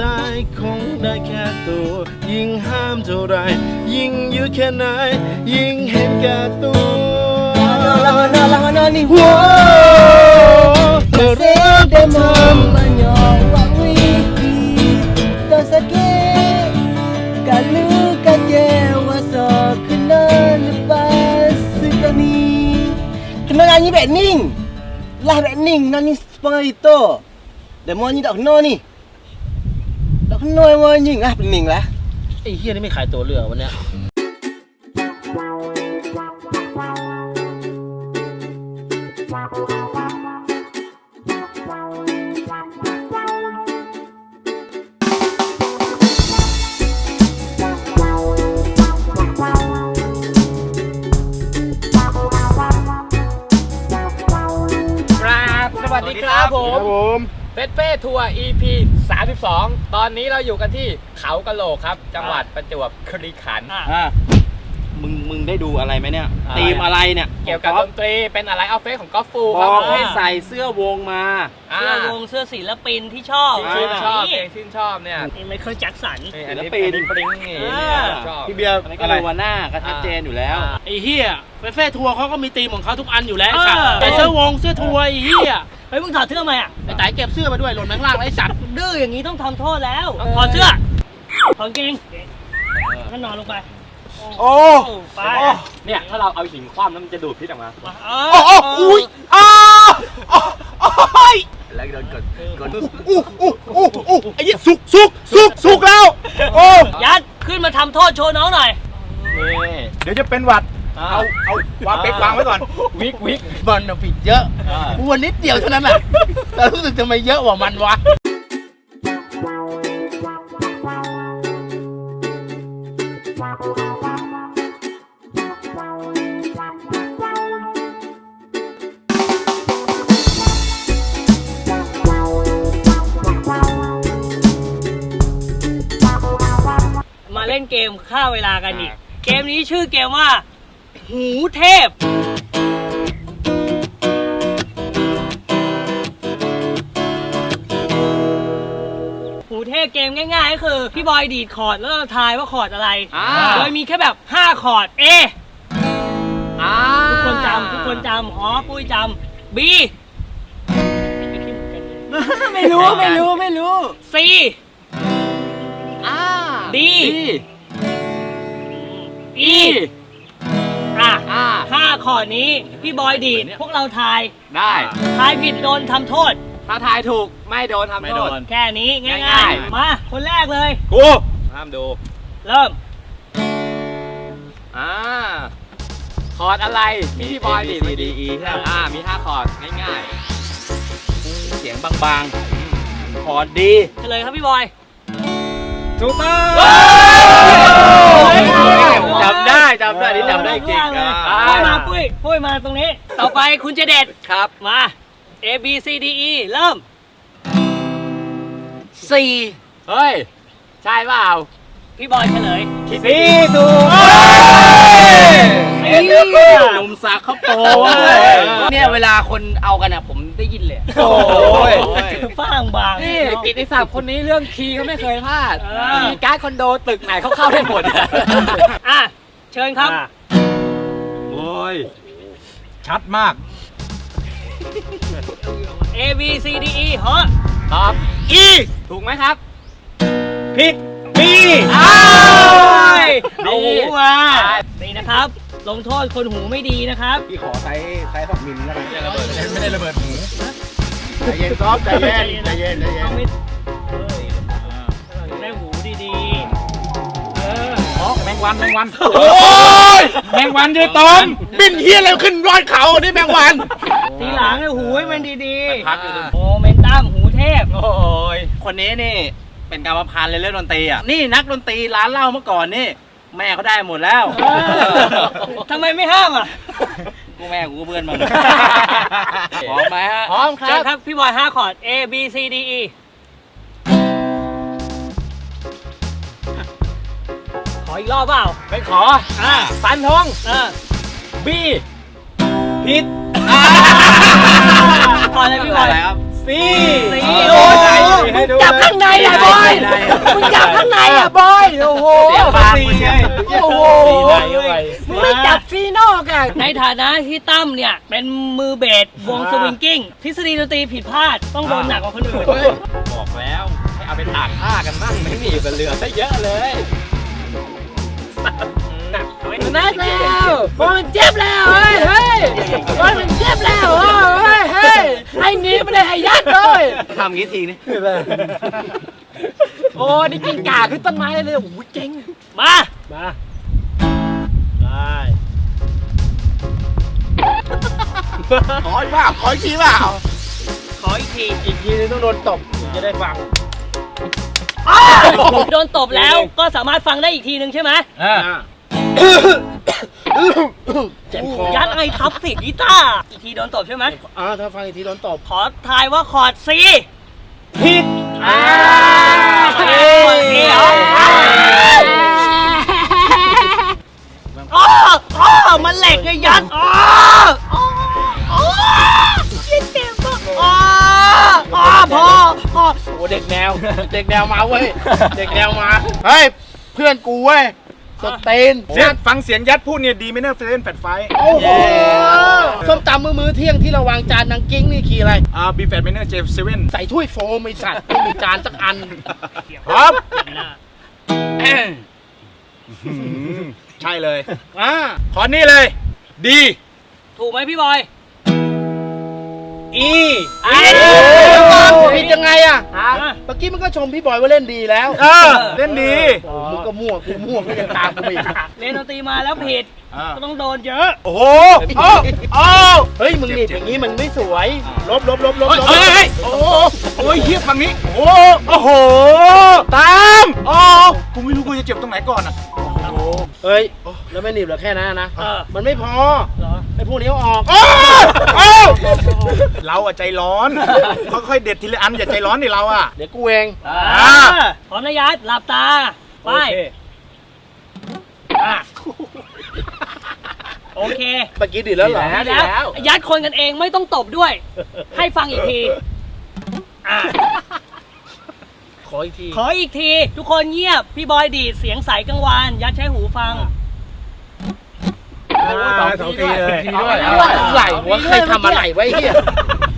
ตาคงได้แค่ตัว ยิ่งห้ามเท่าไร ยิ่งยืดแค่ไหน ยิ่งเห็นแก่ตัวนี่หัวเธอรักเดิมมันยอมวังวิธีตัวสักเกกัลูกกันเยว่าสอขึ้นนั่นปัสสุตานีขึ้นนั้นอันนี้แบบนิ่ง lah red ning nangis pengarito. Demo ni tak kena ni. Tak kena yang nyanyi lah pening lah ไอ้เฮียนี่ไม่ขายตัวเรือวันเนี้ยครับสวัสดีครับผมมเฟสเฟ่ทัวร์ EP 32 ตอนนี้เราอยู่กันที่เขากะโหลกครับ จังหวัดประจวบคีรีขันธ์อะมึงมึงได้ดูอะไรไหมเนี่ยอะไร ตีมอะไรเนี่ยเกี่ยวกับดนตรีเป็นอะไรเอาเฟสของกอล์ฟฟูบครัอบกผมให้ใส่เสื้อวงมา อ่าเสื้อวงเสื้อศิลปินที่ชอบที่ชื่นชอบเพลนี่งชื่นชอบเนี่ยนี่ไมเคิลแจ็คสัน นี่อันนี้ศิลปิน อันนี้ปริ้งนี่อ่า ชอบ พี่เบียร์อันนี้ก็อะไรดูวันหน้าก็ชัดเจนอยู่แล้วอ่าไอ้เฮียเฟเฟ่ทัวร์เขาก็มีธีมของเขาทุกอันอยู่แล้วเออสัตว์แต่เสื้อวงเสื้อทัวร์ไอ้เฮีย เฮ้ยมึงถอดเสื้อทำไมอะไอ้ไต่เก็บเสื้อมาด้วยหล่นแมงล่างแล้วไอ้สัตว์ดื้ออย่างนี้ต้องทำโทษแล้วถอดเสื้อถอดกางเกงก็นอนลงไป โอ้ไปเนี่ยถ้าเราเอาหินคว่ำแล้วมันจะดูดพิษออกมาเอโอ้โอ้อุ้ยอ้าโอ้ยแล้วโดนกดกดอู้อู้อู้อู้ไอ้ยี่สุกสุกสุกสุกแล้ว โอ้ยัดขึ้นมาทำโทษโชว์น้องหน่อยนี่เดี๋ยวจะเป็นหวัด เอาเอาวางเป็กวางไว้ก่อน วิกวิก บอลน่ะผิดเยอะกูวันนิดเดียวเท่านั้นแหละแต่รู้สึกทำไมเยอะกว่ามันวะ มาเล่นเกมฆ่าเวลากันอีกเกมนี้ชื่อเกมว่า หูเทพ หูเทพเกมง่ายๆก็คือ พี่บอยดีดคอร์ดแล้วเราทายว่าคอร์ดอะไร อ่า โดยมีแค่แบบ 5 คอร์ด A อ่าทุกคนจำทุกคนจำอ๋อปุ้ยจำ B ไม่รู้ไม่รู้ไม่รู้ C อ่า D ดี E อะอ่าห้าคอร์ดนี้พี่บอยดีดพวกเราทายได้ ทายผิดโดนทำโทษ ถ้าทายถูกไม่โดนทำไม่โทโดษ น แค่นี้ง่าง่ายยๆมาคนแรกเลย กูห้ามดูเริ่มอ่าคอร์ดอะไรที่พี่บอยดีดดีอีอ่ามี5คอร์ดง่ายเสียงบางๆขอดดี เฉลยครับพี่บอยๆถูกต้อง จำได้จำได้นี่จำได้จริงเลยอ่าปุ้ยมาปุ้ยปุ้ยมาตรงนี้ ต่อไปคุณเจเด็ดครับมา A B C D E เริ่มสี่เฮ้ย ใช่เปล่า พี่บอยเฉลย สี่ถูกสี่ หนุ่มสักเขาโปรโอ้ยเนี่ยเวลาคนเอากันอะผมได้ยินเลย โอ้ยฟางบางนี่กิตติศัพท์คนนี้เรื่องคีย์เขาไม่เคยพลาดเออมีการ์ดคอนโดตึกไหนเขาเข้าได้หมดอะเชิญครับ โอ้ย ชัดมาก A B C D E ฮะตอบ E ถูกไหมครับผิดบีอ้าวเอาหูมาใช่นี่นะครับ ลงโทษคนหูไม่ดีนะครับ พี่ขอไซส์ไซส์สองมิลแล้วกันไม่ได้ระเบิดไม่ได้ระเบิดหมูใจเย็นซอฟใจเย็นใจเย็นใจเย็เอานไม่เออได้หูดีๆ เอออ๋อแมงวันแมงวันโอ้ยแมงวันยืนตอนบินเฮียอะไรขึ้นยอดเขานี่แมงวัน ทีหลังเนี่ยหูให้มันดีๆพักอยู่ตรงโมเมนตัมหูเทพ โอ้ยคนนี้นี่เป็นกรรมพันธุ์เลยเรื่องดนตรีอะ นี่นักดนตรีร้านเหล้าเมื่อก่อนนี่ แม่เขาได้หมดแล้วเออทำไมไม่ห้ามอะกูแม่กูก็เพื่อนมึงพร้อมไหมฮะ พร้อมคเชิรัญบ ครับพี่บอย5คอร์ด A B C D E ขออีกรอบเปล่าไปขออ่าฟันธงเออบีผิดขออะไรพี่บอย อะไรครับ C สี่โอ้โอ้ยยไหนให้ดูจับข้างในอะบอยมึงจับข้างในอะบอยโอ้โหเสียงปากมึงไงโอ้โหสี่ไหนเข้าไปมึงไม่จับซีนอกอะในฐานะที่ตั้มเนี่ยเป็นมือเบสวงสวิงกิ้งทฤษฎีดนตรีผิดพลาดต้องโดนหนักกว่าคนอื่นบอกแล้วให้เอาไปตากผ้ากันมั่งไม่มีอยู่กับเรือซะเยอะเลยหนักเอาไว้นักแล้วบอยมันเจ็บแล้วเฮ้ยเฮ้ยบอยมันเจ็บแล้วเฮ้ยเฮ้ย ไอ้นี้ไม่ได้ให้ยัดเลยทำงี้ทีนี่โอ้นี่กินกาขึ้นต้นไม้เลยเลยโอ้โหเจ๋งมา มาได้ขออีกเปล่าขออีกทีเปล่าขออีกทีอีกทีนึงต้องโดนตบถึงจะได้ฟังโดนตบแล้วก็สามารถฟังได้อีกทีหนึ่งใช่ไหมอ่าอะ เจ็บคอยัดไอทับสิกีตาร์อีกทีโดนตบใช่ไหมอ่าถ้าฟังอีกทีโดนตบขอทายว่าคอร์ดซีผิดอ่าเอ้คอร์ดซีเหรออ๋ออ๋อมันเหล็กไงยัดอ๋ออ๋ออ๋อเจ็บมากอ๋ออ๋อพอพอโอ้เด็กแนว เด็กแนวมาเว้ย เด็กแนวมา เฮ้ย เพื่อนกูเว้ย สเตนเสียงฟังเสียงยัดพูดเนี่ยดีไหมเนี่ยเล่นแฟดไฟโอ้โหส้มตำมือมือเที่ยงที่เราวางจานนางกิ้งนี่ขี่อะไร อ่าบีแฟดไมเนอร์เจฟเซเว่นใส่ถ้วยโฟมไอสัตว์ไม่มีจานสักอันพร้อมใช่เลยอ่าขอนี่เลย ดี ถูกไหมพี่บอย อีอ่ะผิดยังไงอะอะเมื่อกี้มันก็ชมพี่บอยว่าเล่นดีแล้ว เออ เล่นดีโอ้มึงก็มั่วกูมั่วก็ยังตามกูอีก เล่นดนตรีมาแล้วผิดอ่า ก็ต้องโดนเยอะ โอ้โหโอ้โอ้เฮ้ยมึงหนีบอย่างนี้มันไม่สวย ลบลบลบลบเฮ้ยลบเฮ้ยเฮ้ยโอ้โหโอ้ยเฮียฝั่งนี้โอ้โอ้โห ตามโอ้กูไม่รู้กูจะเจ็บตรงไหนก่อนอะเฮ้ย แล้วไม่หนีบเหลือแค่นั้นนะเออมันไม่พอเหรอไอ้พวกนี้เอาออกโอ้โอ้เราอะใจร้อน ค่อยๆเด็ดทีละอันอย่าใจร้อนดิเราอะเดี๋ยวกูเองอ่าอ่าพร้อมนะยัดหลับตา ไป โอเคอะโอเคเมื่อกี้ดีแล้วเหรอดีแล้ว ยัดคนกันเองไม่ต้องตบด้วย ให้ฟังอีกทีอะขออีกที ขออีกที ทุกคนเงียบ พี่บอยดีดเสียงใสกังวาน ยัดใช้หูฟังสองทีเลยทีด้วยอะไรวะใครทำอะไรไว้เฮีย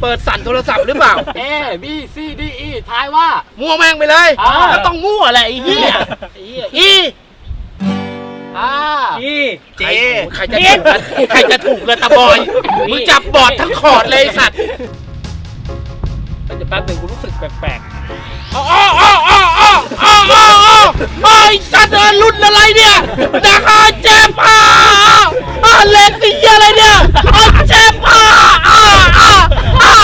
เปิดสั่นโทรศัพท์หรือเปล่าเอบีซีดีอีทายว่า มั่วแม่งไปเลยอ่าก็ต้องมั่วแหละไอ้เหี้ยไอ้เหี้ยอีอ่านี่ใครใครจะถูกใครจะถูกเลยตาบอย มึงจับบอร์ดทั้งคอร์ดเลยไอ้สัตว์แต่แป๊บหนึงกูรู้สึกแปลกๆอ๋ออ๋ออ๋ออ๋ออ๋ออ๋ออ๋อไอ้สัตว์เออรุ่นอะไรเนี่ยดักอาเจ็บอะอะเล็กนี่เหี้ยอะไรเนี่ยอะเจ็บอะอะอะอะ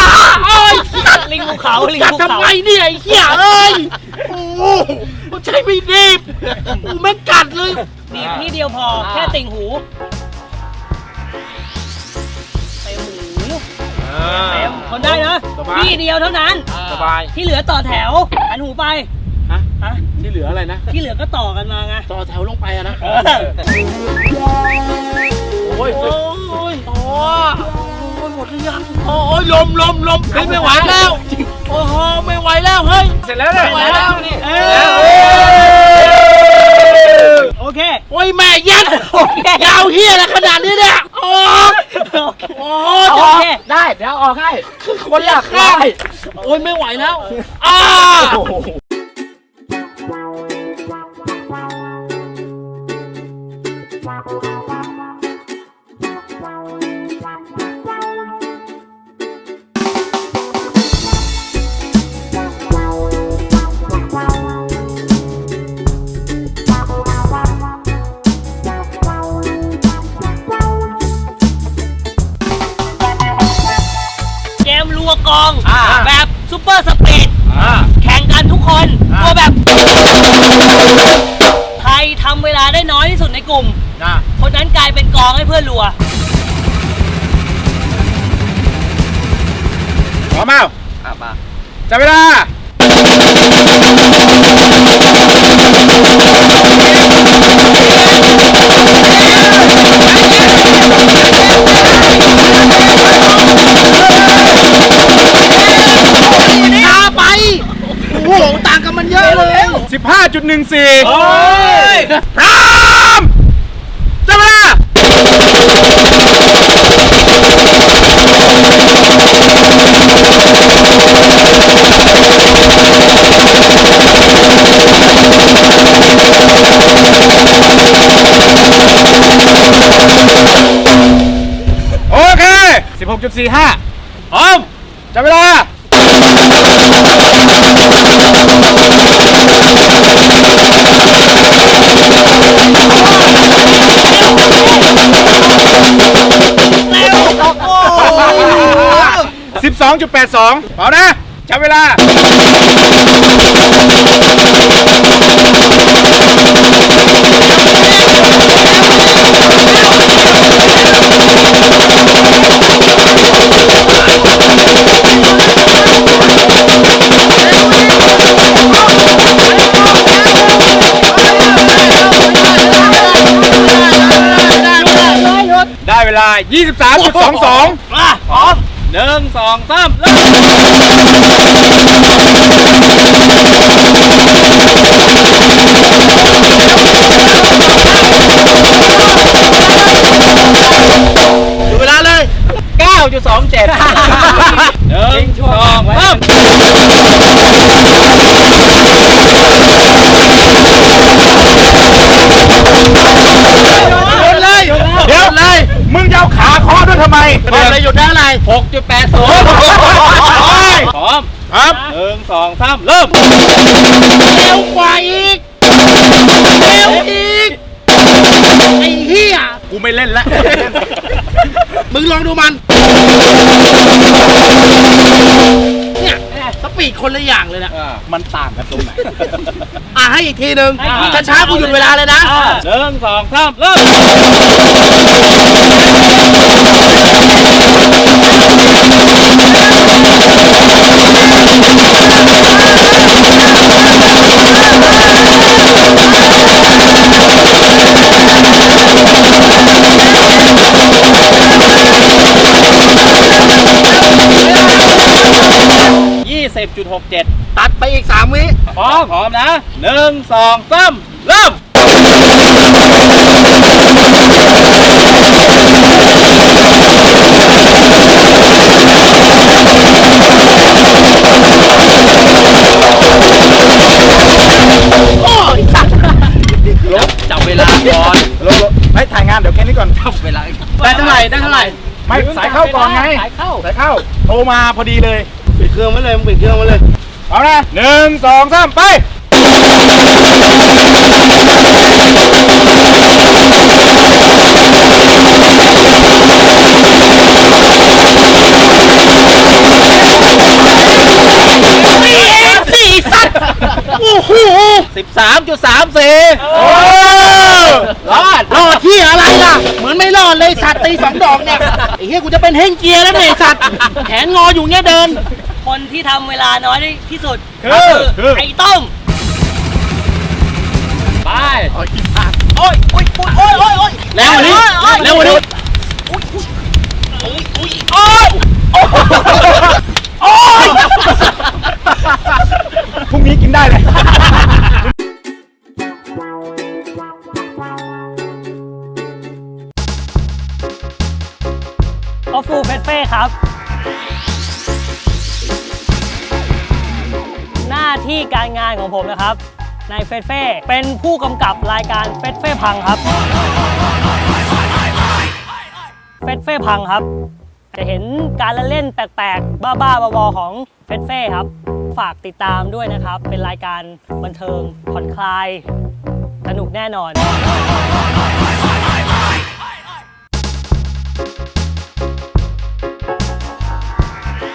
อะไอ้สัตว์ลิงภูเขาลิงจับภูทำเขาไมเนี่ยไอ้เหี้ยเอ้ยโอ้โหมันใช่ไม่ดีบกูแม่งกัดเลย ดีบที่เดียวพอแค่ติ่งหูเต็มหูเต็มทนได้นะสบาย ที่เดียวเท่านั้น สบาย ที่เหลือต่อแถวหันหูไปฮะ ฮะที่เหลืออะไรนะ ที่เหลือก็ต่อกันมาไงต่อแถวลงไปอะนะ เออโอ้ยโอ้ยโอ้ยหมดหรือยังโอ้ยลมลมลมเฮ้ยไม่ไหวแล้ว โอ้โหไม่ไหวแล้วเฮ้ย เสร็จแล้วเนี่ยไม่ไหวแล้วนี่ เอเอ้ยโอเคโอ้ยแม่ยัดโอเคยาวเฮียอะไรขนาดนี้เนี่ยโอ้ยโอเคโอ้โอยเคได้เดี๋ยวออกให้คนอยากได้โอ้ยไม่ไหวแล้วอ้า กมรัวกอง อ่า แบบซูเปอร์สปีดอ่า แข่งกันทุกคนอ่า ตัวแบบ ใครทำเวลาได้น้อยที่สุดในกลุ่ม นะคนนั้นกลายเป็นกองให้เพื่อนรัว พร้อมเปล่าอะมาจับเวลา 5.14โอ้ย พร้อมจับเวลาโอเค 16.45พร้อมจับเวลา 12.82เอานะจับเวลาได้ องสามเริ่มดูเวลาเลย9.27 องดูมัน เนี่ยสปีดคนละอย่างเลยนะมันต่างกันตรงไหน อะให้อีกทีหนึ่งช้าๆกูหยุดเวลาเลยนะหนึ่งสองสามเริ่ม ร้อม พร้อมนะหนึ่งสองสามเริ่มลบจับเวลาก่อนโลโลไม่ถ่ายงานเดี๋ยวแค่นี้ก่อน จับเวลาได้เท่าไหร่ได้เท่าไหร่ไม่สายเข้าก่อนไง สายเข้าสายเข้า โทรมาพอดีเลย ปิดเครื่องไว้เลยมึงปิดเครื่องไว้เลย เอานะหนึ่งสองสามไป สี่สัตว์โอ้โหสิบสามจุดสามสี่โอ้รอด รอดที่อะไรล่ะ เหมือนไม่รอดเลยสัตว์ตีสองดอกเนี่ยไอ้เหี้ยกูจะเป็นเฮงเกียร์แล้วเนี่ยไอ้สัตว์แขนงออยู่เงี้ยเดิน คนที่ทำเวลาน้อยที่สุดคือคือไอ้ต้มไป โอ้ยโอ้ยโอ้ยโอ้ยารงานของผมนะครับในเฟสเฟ่เป็นผู้กำกับรายการเฟสเฟ่พังครับเฟสเฟ่พังครับ จะเห็นการเล่นแปลกๆ บ้าๆบอๆของเฟสเฟ่ครับ ฝากติดตามด้วยนะครับ เป็นรายการบันเทิงผ่อนคลาย สนุกแน่นอน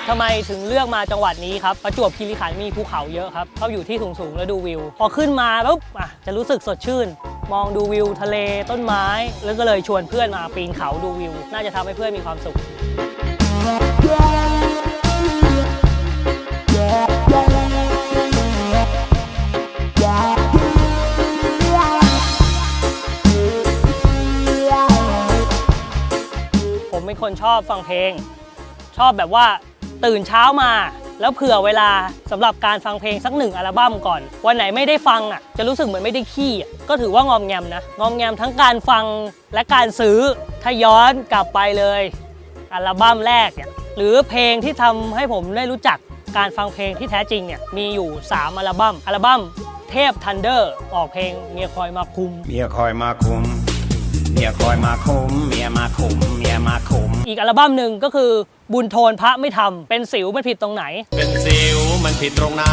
ทำไมถึงเลือกมาจังหวัดนี้ครับ ประจวบคีรีขันธ์มีภูเขาเยอะครับเขาอยู่ที่สูงๆแล้วดูวิว พอขึ้นมาปุ๊บอะจะรู้สึกสดชื่น มองดูวิวทะเลต้นไม้ แล้วก็เลยชวนเพื่อนมาปีนเขาดูวิว น่าจะทำให้เพื่อนมีความสุข ผมเป็นคนชอบฟังเพลง ชอบแบบว่า ตื่นเช้ามา แล้วเผื่อเวลาสำหรับการฟังเพลงสักหนึ่งอัลบั้มก่อน วันไหนไม่ได้ฟังอะจะรู้สึกเหมือนไม่ได้ขี้อะก็ถือว่างอมแงมนะ งอมแงมทั้งการฟังและการซื้อถ้าย้อนกลับไปเลย อัลบั้มแรกเนี่ยหรือเพลงที่ทำให้ผมได้รู้จักการฟังเพลงที่แท้จริงเนี่ยมีอยู่ 3 อัลบั้มอัลบั้มเทพทันเดอร์ออกเพลงเมียคอยมาคุม เมียคอยมาคุม เมียคอยมาคุม เมียมาคุม เมียมาคุม อีกอัลบั้มหนึ่งก็คือบุญโทนพระไม่ทำเป็นสิวมันผิดตรงไหน เป็นสิวมันผิดตรงไหน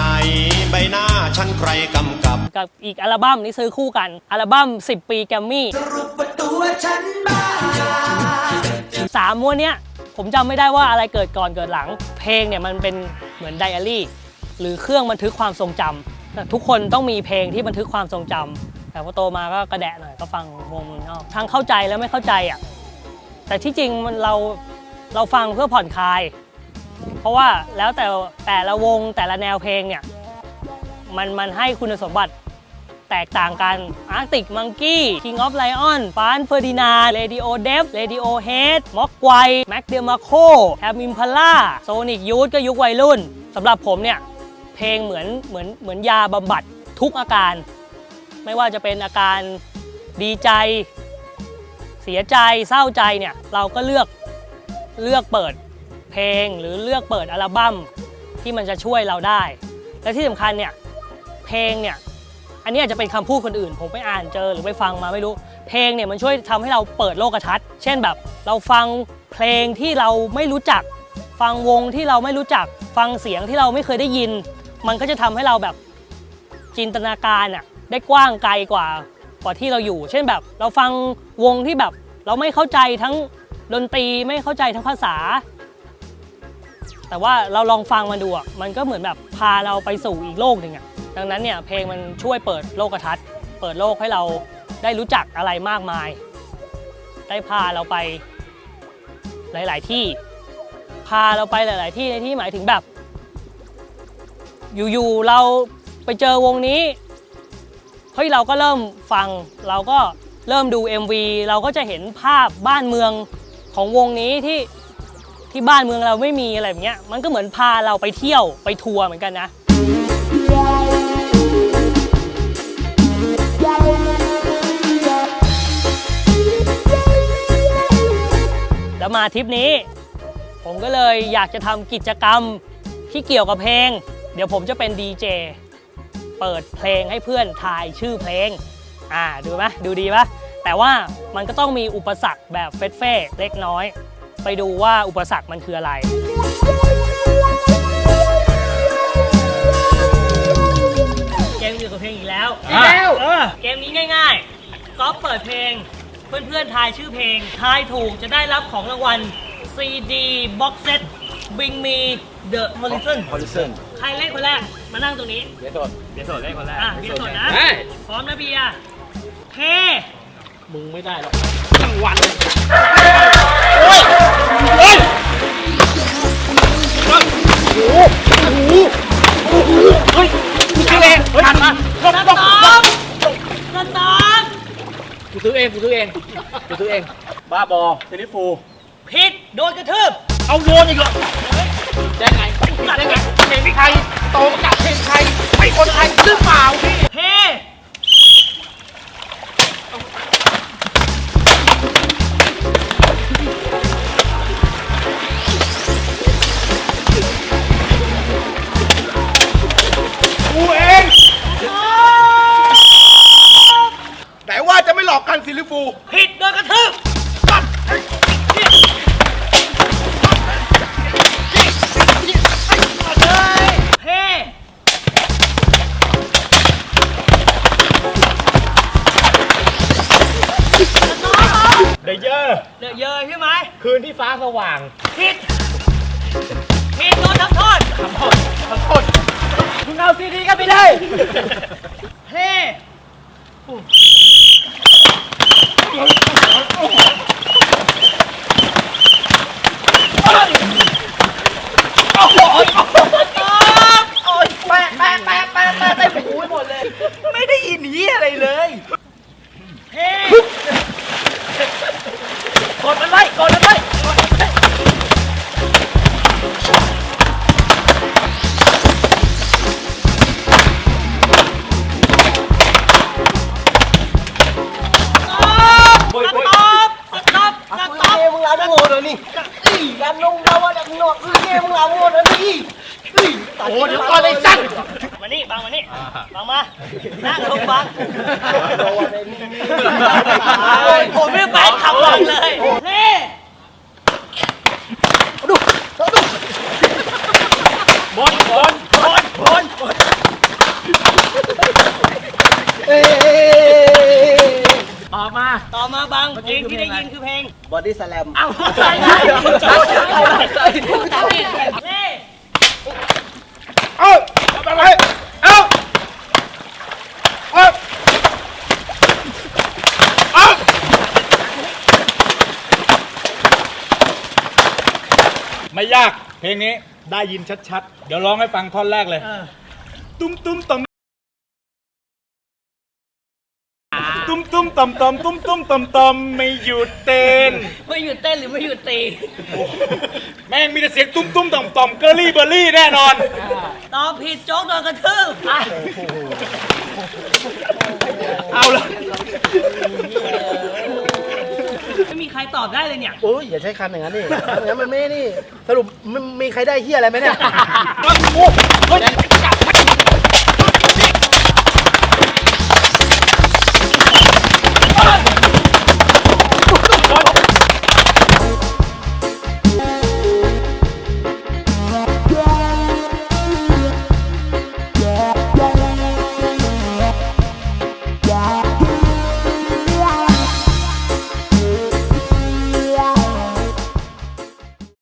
ใบหน้าฉันใครกำกับ กับอีกอัลบั้มนี้ซื้อคู่กัน อัลบั้ม 10 ปีแกรมมี่สามม้วนเนี้ยผมจำไม่ได้ว่าอะไรเกิดก่อนเกิดหลัง เพลงเนี่ยมันเป็นเหมือนไดอารี่ หรือเครื่องบันทึกความทรงจำทุกคนต้องมีเพลงที่บันทึกความทรงจำแต่พอโตมาก็กระแดะหน่อยก็ฟังวงเมืองนอกทั้งเข้าใจแล้วไม่เข้าใจอะ แต่ที่จริงมันเราเราฟังเพื่อผ่อนคลาย เพราะว่าแล้วแต่แต่ละวงแต่ละแนวเพลงเนี่ยมันมันให้คุณสมบัติแตกต่างกัน Arctic Monkey King of Lion ฟานเฟอร์ดินา Radio Dev Radio Head ม็อกไกวแม็กเดมาโคแฮมิมพาล่าโซนิกยูทก็ยุควัยรุ่นสำหรับผมเนี่ย เพลงเหมือนเหมือนเหมือนยาบำบัดทุกอาการ ไม่ว่าจะเป็นอาการดีใจ สียใจเศร้าใจเนี่ยเราก็เลือกเลือกเปิดเพลงหรือเลือกเปิดอัลบั้มที่มันจะช่วยเราได้ และที่สำคัญเนี่ยเพลงเนี่ยอันนี้อาจจะเป็นคำพูดคนอื่น ผมไปอ่านเจอหรือไปฟังมาไม่รู้ เพลงเนี่ยมันช่วยทำให้เราเปิดโลกทัศน์เช่นแบบ เราฟังเพลงที่เราไม่รู้จัก ฟังวงที่เราไม่รู้จัก ฟังเสียงที่เราไม่เคยได้ยิน มันก็จะทำให้เราแบบจินตนาการอะได้กว้างไกลกว่า กว่าที่เราอยู่ เช่นแบบ เราฟังวงที่แบบ เราไม่เข้าใจทั้งดนตรีไม่เข้าใจทั้งภาษา แต่ว่าเราลองฟังมันดูอะมันก็เหมือนแบบพาเราไปสู่อีกโลกหนึ่งอะดังนั้นเนี่ยเพลงมันช่วยเปิดโลกทัศน์เปิดโลกให้เราได้รู้จักอะไรมากมาย ได้พาเราไปหลาย ๆ ที่ พาเราไปหลาย ๆ ที่ในที่หมายถึงแบบ อยู่ ๆ เราไปเจอวงนี้ ฮ้ยเราก็เริ่มฟัง เราก็เริ่มดู MV เราก็จะเห็นภาพบ้านเมืองของวงนี้ที่ที่บ้านเมืองเราไม่มีอะไรแบบเนี้ยมันก็เหมือนพาเราไปเที่ยวไปทัวร์เหมือนกันนะ แล้วมาทริปนี้ ผมก็เลยอยากจะทำกิจกรรมที่เกี่ยวกับเพลง เดี๋ยวผมจะเป็นดีเจ เปิดเพลงให้เพื่อนทายชื่อเพลง อ่าดูไหมดูดีปะแต่ว่ามันก็ต้องมีอุปสรรคแบบเฟสเฟ่เล็กน้อย ไปดูว่าอุปสรรคมันคืออะไร เกมเกี่ยวกับเพลงอีกแล้วอีกแล้ว เออเกมนี้ง่ายๆก๊อฟเปิดเพลง เพื่อนๆทายชื่อเพลง ทายถูกจะได้รับของรางวัล CD Box Set Bring Me The Horizon ฮอลิสัน ใครเล่นคนแรก มานั่งตรงนี้เบียร์สดเบียร์สดเล่นคนแรกอะเบียร์สดนะ ได้พร้อมนะเบียร์เทมึงไม่ได้หรอกรางวัลทะเลเฮ้ยหันมาสต๊อปสต๊อปกูซื้อเองกูซื้อเองกูซื้อเอง บ้าบอเทนนิสฟูผิดโดนกระทืบเอาโยนอีกเหรอ ได้ไงได้ไงเพลงไทยโตมาจากเพลงไทยไอ้คนไทยหรือเปล่าพี่เทกูเองไหนว่าจะไม่หลอกกันซิลิฟูผิดโดนกระทืบ คืนที่ฟ้าสว่างผิดผิดโดนทำโทษขอโทษขอโทษมึงเอาซีดีกันไปเลยเฮ้ไม่ได้ยินนี้อะไรเลย เฮ้ อ้ยออกมา ต่อมาบังเพลงที่ได้ยินคือเพลง บอดี้สแลม เอ้าใช่ได้นี่เอาเอาไปเอาเอาเอาไม่ยากเพลงนี้ได้ยินชัดๆ เดี๋ยวร้องให้ฟังท่อนแรกเลย ตุ้มตุ้มต่อม ตุ้มตุ้มต่อมต่อมตุ้มตุ้มต่อมต่อมไม่หยุดเต้น ไม่หยุดเต้นหรือไม่หยุดตีแม่งมีแต่เสียงตุ้มตุ้มต่อมต่อมเกอรี่เบอร์รี่แน่นอน ตอบผิดโจ๊กโดนกระทืบเอาละไม่มีใครตอบได้เลยเนี่ย โอ้ยอย่าใช้คำอย่างนั้นดิคำอย่างนั้นมันไม่นี่ สรุปมันมีใครได้เฮียอะไรไหมเนี่ย โอ้โหเฮ้ย